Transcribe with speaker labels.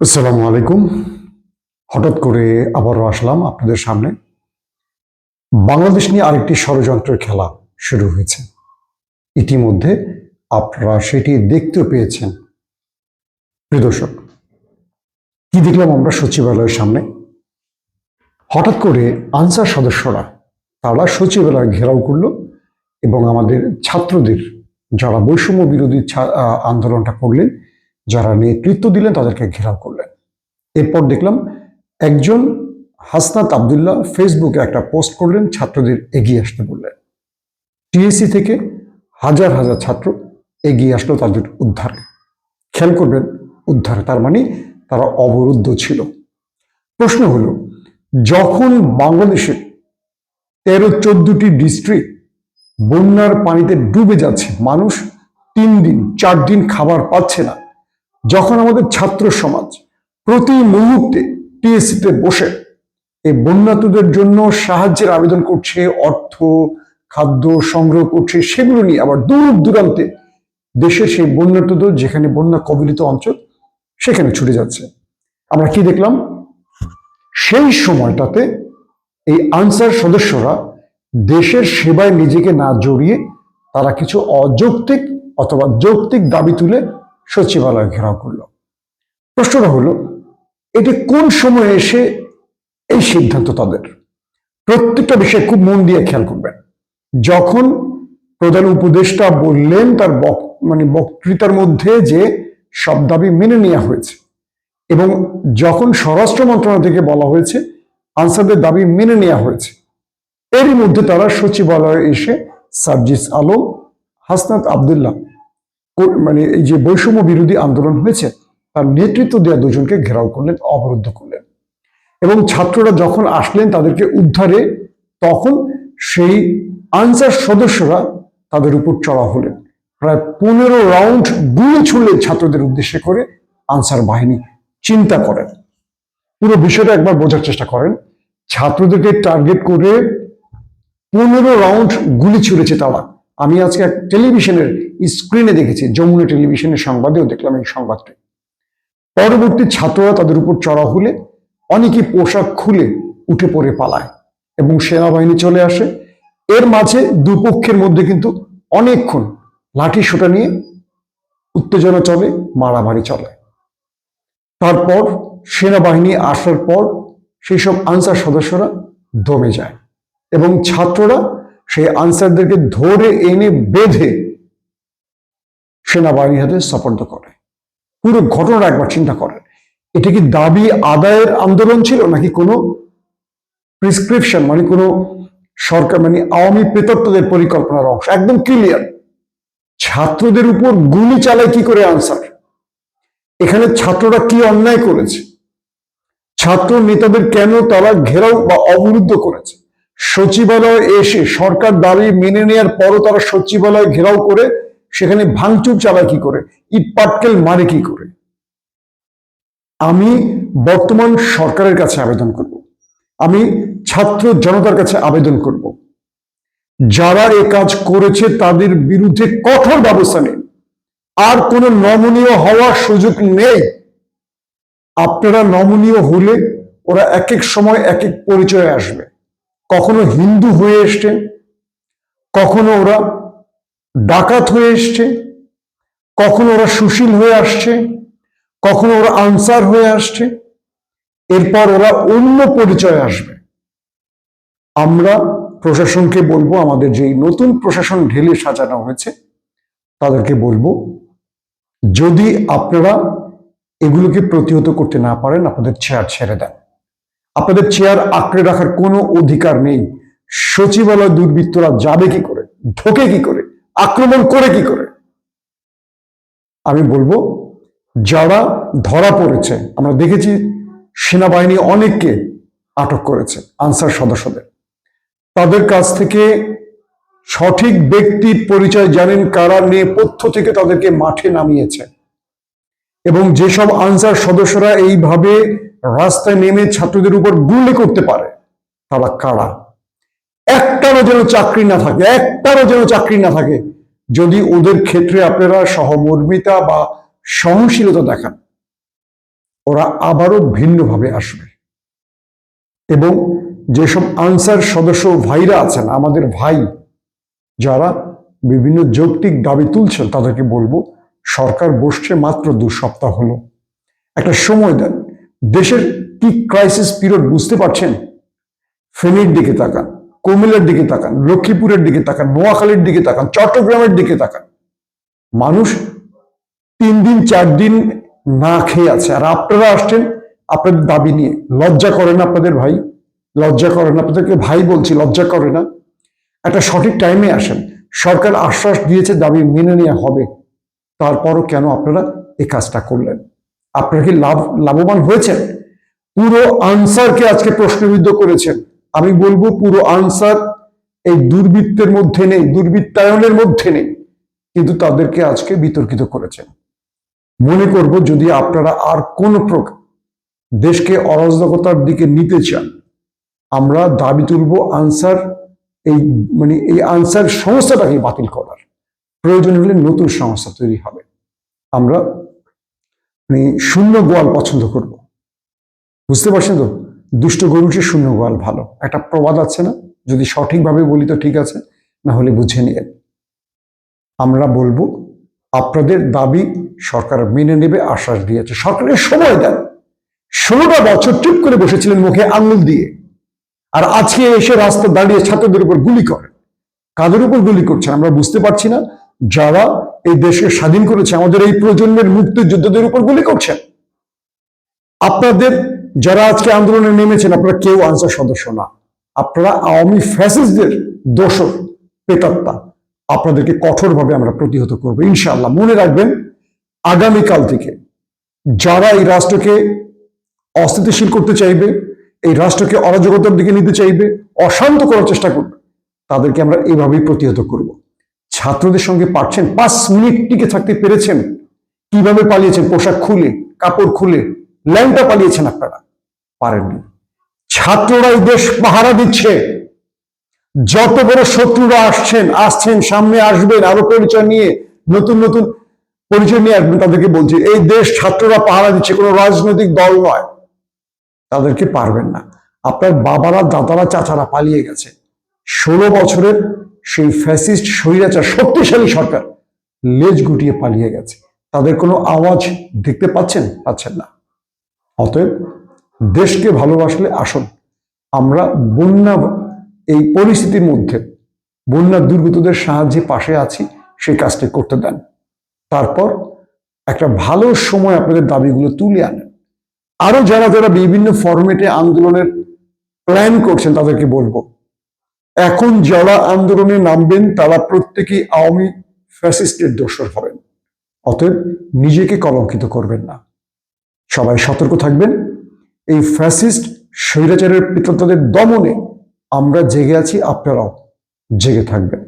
Speaker 1: আসসালামু আলাইকুম। হঠাৎ করে আবারও আসলাম আপনাদের সামনে। বাংলাদেশ নিয়ে আরেকটি ষড়যন্ত্রের খেলা শুরু হয়েছে। ইতিমধ্যে আপনারা সেটি দেখতেও পেয়েছেন। প্রিয় দর্শক, কি দেখলাম আমরা সচিবালয়ের সামনে? হঠাৎ করে আনসার সদস্যরা তারা সচিবালয় ঘেরাও করল এবং আমাদের ছাত্রদের যারা বৈষম্য বিরোধী আন্দোলনটা করলেন যারা নেতৃত্ব দিলেন তাদেরকে ঘেরাও করলেন। এরপর দেখলাম একজন হাসনাত আবদুল্লাহ ফেসবুকে একটা পোস্ট করলেন, ছাত্রদের এগিয়ে আসতে বললেন। টিএসসি থেকে হাজার হাজার ছাত্র এগিয়ে আসলো তাদের উদ্ধারে। খেয়াল করবেন, উদ্ধারে তার মানে তারা অবরুদ্ধ ছিল। প্রশ্ন হলো, যখন বাংলাদেশের তেরো চোদ্দটি ডিস্ট্রিক্ট বন্যার পানিতে ডুবে যাচ্ছে, মানুষ তিন দিন, চার দিন খাবার পাচ্ছে না যখন আমাদের ছাত্র সমাজ প্রতি মুহূর্তে টিএসসিতে বসে এই বন্যাতুদের জন্য সাহায্যের আবেদন করছে, অর্থ, খাদ্য সংগ্রহ করছে, সেগুলো নিয়ে আবার দূর দূরান্তে দেশের সেই বন্যাতুদের যেখানে বন্যা কবলিত অঞ্চল, সেখানে ছুটে যাচ্ছে। আমরা কি দেখলাম? সেই সময়টাতে এই আনসার সদস্যরা দেশের সেবায় নিজেকে না জড়িয়ে তারা কিছু অযৌক্তিক অথবা যৌক্তিক দাবি তুলে সচিবালয় ঘেরাও করল। প্রশ্নটা হলো, এটি কোন সময়ে এসে এই সিদ্ধান্ত তাদের? প্রত্যেকটা বিষয় খুব মন দিয়ে খেয়াল করবেন। যখন প্রধান উপদেষ্টা বললেন তার মানে বক্তৃতার মধ্যে যে সব দাবি মেনে নেওয়া হয়েছে এবং যখন স্বরাষ্ট্র মন্ত্রণালয় থেকে বলা হয়েছে আনসারদের দাবি মেনে নেওয়া হয়েছে, এরই মধ্যে তারা সচিবালয়ে এসে সার্জিস আলম, হাসনাত আবদুল্লাহ মানে এই যে বৈষম্য বিরোধী আন্দোলন হয়েছে, তার নেতৃত্ব দেওয়া দুজনকে ঘেরাও করলেন, অবরুদ্ধ করলেন। এবং ছাত্ররা যখন আসলেন তাদেরকে উদ্ধারে, তখন সেই আনসার সদস্যরা তাদের উপর চড়া হলেন। প্রায় পনেরো রাউন্ড গুলি ছুড়লেন ছাত্রদের উদ্দেশ্যে করে আনসার বাহিনী। চিন্তা করেন। পুরো বিষয়টা একবার বোঝার চেষ্টা করেন। ছাত্রদেরকে টার্গেট করে পনেরো রাউন্ড গুলি ছুড়েছে তারা। আমি আজকে এক টেলিভিশনের স্ক্রিনে দেখেছি, যমুনা টেলিভিশনের সংবাদেও দেখলাম এই সংবাদটি। পরবর্তী ছাত্ররা তাদের উপর চড়া হলে অনেকে পোশাক খুলে উঠে পড়ে পালায় এবং সেনাবাহিনী চলে আসে। এর মাঝে দুপক্ষের মধ্যে কিন্তু অনেকক্ষণ লাঠি সোটা নিয়ে উত্তেজনা চলে, মারামারি চলে। তারপর সেনাবাহিনী আসার পর সেই সব আনসার সদস্যরা দমে যায় এবং ছাত্ররা সেই আনসারদেরকে ধরে এনে বেঁধে সেনাবাহিনীর হাতে সাপোর্ট করে। পুরো ঘটনাটা একবার চিন্তা করেন। এটা কি দাবি আদায়ের আন্দোলন ছিল নাকি কোনো প্রিসক্রিপশন মানে কোনো সরকার মানে আওয়ামী প্রেতত্বদের পরিকল্পনার অংশ? একদম ক্লিয়ার ছাত্রদের উপর গুলি চালায় কি করে আনসার? এখানে ছাত্ররা কি অন্যায় করেছে? ছাত্র নেতাদের কেন তারা ঘেরাও বা অবরুদ্ধ করেছে? সচিবালয়ে এসে সরকার দাবি মেনে নেওয়ার পরও তারা সচিবালয় ঘেরাও করে, সেখানে ভাঙচুর চালায় কি করে? ইট পাটকেল মারে কি করে? আমি বর্তমান সরকারের কাছে আবেদন করব। আমি ছাত্র জনতার কাছে আবেদন করব। যারা এ কাজ করেছে তাদের বিরুদ্ধে কঠোর ব্যবস্থা নিন আর কোনো নমনীয় হওয়ার সুযোগ নেই। আপনারা নমনীয় হলে ওরা এক এক সময় এক এক পরিচয়ে আসবে। কখনো হিন্দু হয়ে এসছে, কখনো ওরা ডাকাত হয়ে এসছে, কখনো ওরা সুশীল হয়ে আসছে, কখনো ওরা আনসার হয়ে আসছে, এরপর ওরা অন্য পরিচয়ে আসবে। আমরা প্রশাসনকে বলব, আমাদের যেই নতুন প্রশাসন ঢেলে সাজানো হয়েছে, তাদেরকে বলব, যদি আপনারা এগুলোকে প্রতিহত করতে না পারেন, আপনাদের চেয়ার ছেড়ে দেন। আপনাদের চেয়ার আঁকড়ে রাখার কোনো অধিকার নেই। সচিবালয় দুর্বৃত্তরা যাবে কি করে? ঢোকে কি করে? আক্রমণ করে কি করে? আমি বলব, যারা ধরা পড়েছে, আমরা দেখেছি সেনাবাহিনী অনেককে আটক করেছে, আনসার সদস্যদের। তাদের কাছ থেকে সঠিক ব্যক্তির পরিচয় জানেন কারা নিয়ে নেপথ্য থেকে তাদেরকে মাঠে নামিয়েছে। এবং যেসব আনসার সদস্যরা এইভাবে রাস্তায় নেমে ছাত্রদের উপর গুলি করতে পারে। তারা কারা? একটারও যেন চাকরি না থাকে, একটারও যেন চাকরি না থাকে, যদি ওদের ক্ষেত্রে আপনারা সহমর্মিতা বা সহনশীলতা দেখান, ওরা আবারও ভিন্নভাবে আসবে। এবং যেসব আনসার সদস্য ভাইরা আছেন, আমাদের ভাই, যারা বিভিন্ন যৌক্তিক দাবি তুলছেন, তাদেরকে বলব, সরকার বসছে মাত্র দু সপ্তাহ হলো। একটা সময় দেন। দেশের কি ক্রাইসিস পিরিয়ড বুঝতে পারছেন? ফেনীর দিকে তাকান, কুমিল্লার দিকে তাকান, লক্ষ্মীপুরের দিকে তাকান, নোয়াখালীর দিকে তাকান, চট্টগ্রামের দিকে তাকান। মানুষ তিন দিন, চার দিন না খেয়ে আছে। আর আপনারা আসছেন আপনাদের দাবি নিয়ে। লজ্জা করে না আপনাদের ভাই? লজ্জা করে না আপনাদেরকে ভাই বলছি, লজ্জা করে না। একটা সঠিক টাইমে আসেন। সরকার আশ্বাস দিয়েছে, দাবি মেনে নেওয়া হবে। তারপরও কেন আপনারা এই কাজটা করলেন? আপনারা কি লাভ, লাভবান হয়েছেন? পুরো আনসারকে আজকে প্রশ্নবিদ্ধ করেছেন। আমি বলব পুরো আনসার এই দুর্বৃত্তের মধ্যে নেই, দুর্বৃত্তায়নের মধ্যে নেই, কিন্তু তাদেরকে আজকে বিতর্কিত করেছেন। মনে করব যদি আপনারা আর কোন প্রকার দেশকে অরাজকতার দিকে নিতে চান, আমরা দাবি তুলব আনসার এই মানে এই আনসার সংস্থাটাকে বাতিল করার। প্রয়োজন হলে নতুন সংস্থা তৈরি হবে। আমরা মানে শূন্য গোয়াল পছন্দ করব। বুঝতে পারছেন তো? দুষ্ট গরুটি শূন্য গোয়াল ভালো। একটা প্রবাদ আছে না? যদি সঠিকভাবে বলি তো ঠিক আছে, না হলে বুঝে নিয়ে আমরা বলব, আপনাদের দাবি সরকার মেনে নেবে, আশ্বাস দিয়েছে। সরকারের সময় দেন। ষোলোটা বছর চুপ করে বসেছিলেন মুখে আঙুল দিয়ে। আর আজকে এসে রাস্তা দাঁড়িয়ে ছাত্রদের উপর গুলি করে কাদের উপর গুলি করছেন আমরা বুঝতে পারছি না। যারা এই দেশকে স্বাধীন করেছে, আমাদের এই প্রজন্মের মুক্তিযোদ্ধাদের উপর গুলি করছেন। আপনাদের যারা আজকে আন্দোলনে নেমেছেন, আপনারা কেউ আনসার সদস্য না। আপনারা আওয়ামী ফ্যাসিস্টদের দোষর পেতাত্তা আপনাদেরকে কঠোরভাবে আমরা প্রতিহত করব, ইনশাআল্লাহ। মনে রাখবেন, আগামীকাল থেকে যারা এই রাষ্ট্রকে অস্থিতিশীল করতে চাইবে, এই রাষ্ট্রকে অরাজকতার দিকে নিতে চাইবে, অশান্ত করার চেষ্টা করবে, তাদেরকে আমরা এইভাবেই প্রতিহত করব। ছাত্রদের সঙ্গে পারছেন? পাঁচ মিনিট টিকে থাকতে পেরেছেন? কীভাবে পালিয়েছেন? পোশাক খুলে, কাপড় খুলে, ল্যাংটা পালিয়েছেন আপনারা? পারেননি। ছাত্ররা এই দেশ পাহারা দিচ্ছে। যত বড় শত্রুরা আসছেন আসছেন, সামনে আসবেন, আরও পরিচয় নিয়ে, নতুন নতুন পরিচয় নিয়ে আসবেন, তাদেরকে বলছি, এই দেশ ছাত্ররা পাহারা দিচ্ছে, কোনো রাজনৈতিক দল নয়। তাদেরকে পারবেন না। আপনার বাবারা, দাদারা, চাচারা পালিয়ে গেছে। ষোলো বছরের সেই ফ্যাসিস্ট স্বৈরাচার শক্তিশালী সরকার লেজ গুটিয়ে পালিয়ে গেছে। তাদের কোনো আওয়াজ দেখতে পাচ্ছেন? পাচ্ছেন না। অতএব দেশকে ভালোবাসলে আসুন। আমরা বন্যা এই পরিস্থিতির মধ্যে বন্যা দুর্গতদের সাহায্যে পাশে আছি, সেই কাজটি করতে দেন। তারপর একটা ভালো সময় আপনাদের দাবিগুলো তুলে আনেন। আরও যারা যারা বিভিন্ন ফরম্যাটে আন্দোলনের প্ল্যান করছেন, তাদেরকে বলব এখন যারা আন্দোলনে নামবেন, তারা প্রত্যেকেই আওয়ামী ফ্যাসিস্টের দোষর হবেন। অতএব নিজেকে কলঙ্কিত করবেন না। সবাই সতর্ক থাকবেন। এই ফ্যাসিস্ট স্বৈরাচারের পিতাদের দমনে আমরা জেগে আছি, আপনারাও জেগে থাকবেন।